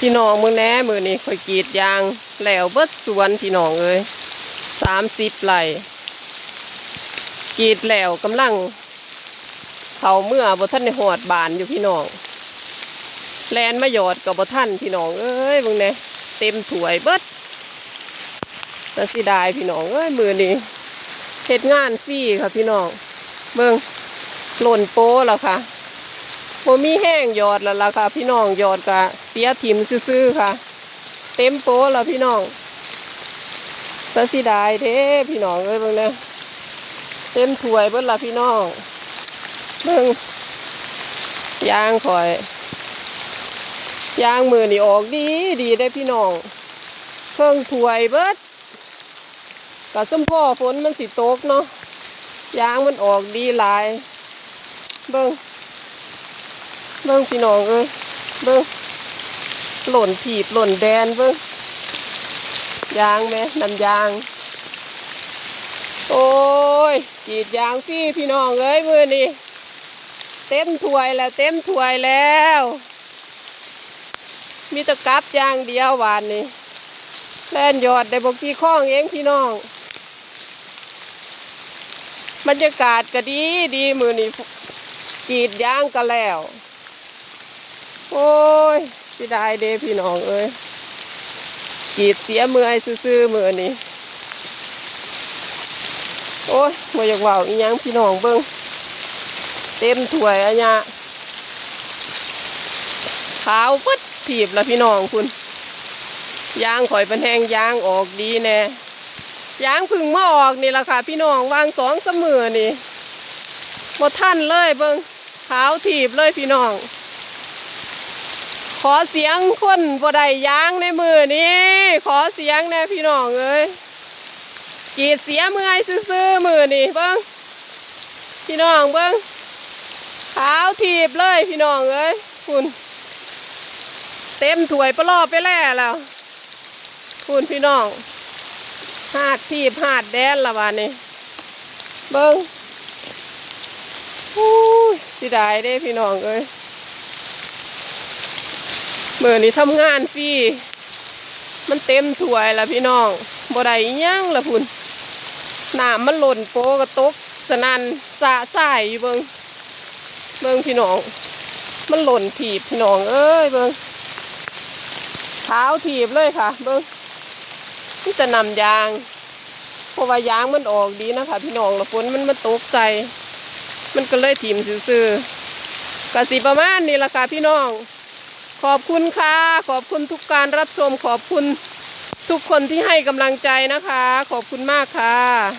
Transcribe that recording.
พี่น้องมือแน่มือนี่ข่อยกีดยางแล้วเบิดสวนพี่น้องเอ้ยสามสิบไร่กีดแล้วกำลังเขาเมื่อบท่านในหอดบานอยู่พี่น้องแลนมาหยอดกับบท่านพี่น้องเอ้ยเบิ่งแหน่เต็มถ้วยเบิดแต่สิดายพี่น้องเอ้ยมือนี้เฮ็ดงานฟรีค่ะพี่น้องเบิ่งหล่นโป้แล้วค่ะ บ่มีแห้งยอดแล้วล่ะค่ะ พี่น้องยอดกะเสียทิมซื่อๆค่ะ เต็มโป๊แล้วพี่น้องตะสิดายเด้พี่น้องเอ้ยเบิ่งนะเต็มถ้วยเบิดละพี่น้องเบิ่งยางข่อยยางมือนี่ออกดีดีได้พี่น้องเครื่องถ้วยเบิดกะสมพ่อฝนมันสิตกเนาะยางมันออกดีหลาย เบิ่ง เบิ่งพี่น้องเอ้ยเบิ่งหล่นถีบหล่นแดนเบิ่งยางแม่น้ำยาง โอ้ยกีดยางพี่พี่น้องเอ้ยมือนี่เต็มถ้วยแล้วเต็มถ้วยแล้ว มีตะกับยางเดียวหวานนี่แล่นยอดได้บกี่ข้องเองพี่น้องบรรยากาศก็ดีดีมือนี่กีดยางก็แล้ว โอ้ยสิได้เด้พี่น้องเอ้ยกีดเสียมื่อยซื่อมือนี้โอ้ยมาอยากเว่าอีหยังพี่น้องเบิ้งเต็มถ้วยอะเนี่ยขาวฟึดถีบละพี่น้องคุณยางข่อยเป็นแหงยางออกดีแน่ยางพึ่งมาออกนี่ละค่ะ พี่น้องวางสองเสมอนี่บ่ท่านเลยเบิ้งขาวถีบเลยพี่น้อง อเสียงคนบ่ได้ยางในมือนี้ขอเสียงแน่พี่น้องเอ้ยกีดเสียมื่อยซื่อๆมือนี่เบิ้งพี่น้องเบิ้งขาวถีบเลยพี่น้องเอ้ยคุณเต็มถ้วยปลอบไปแล้วแล้วคุณพี่น้องหาดถีบหาดแดนละวันนี้เบิ้งอู้สิได้เด้พี่น้องเอ้ย เมื่อนี้ทำงานฟรีมันเต็มถ้วยล้วพี่น้องบ่ได้อิหยังละพุ่นน้ำมันหล่นโปกระตกสนันสะสายอยู่เบิงเบิงพี่น้อง มันหล่นถีบพี่น้องเอ้ยเบิงเท้าถีบเลยค่ะ เบิงนี่จะนำยางเพราะว่ายางมันออกดีนะคะพี่น้องละฝนมันมาตกใส่มันก็เลยถีมซื่อๆกะสิประมาณนี้ละค่ะพี่น้อง ขอบคุณค่ะ ขอบคุณทุกการรับชม ขอบคุณทุกคนที่ให้กำลังใจนะคะ ขอบคุณมากค่ะ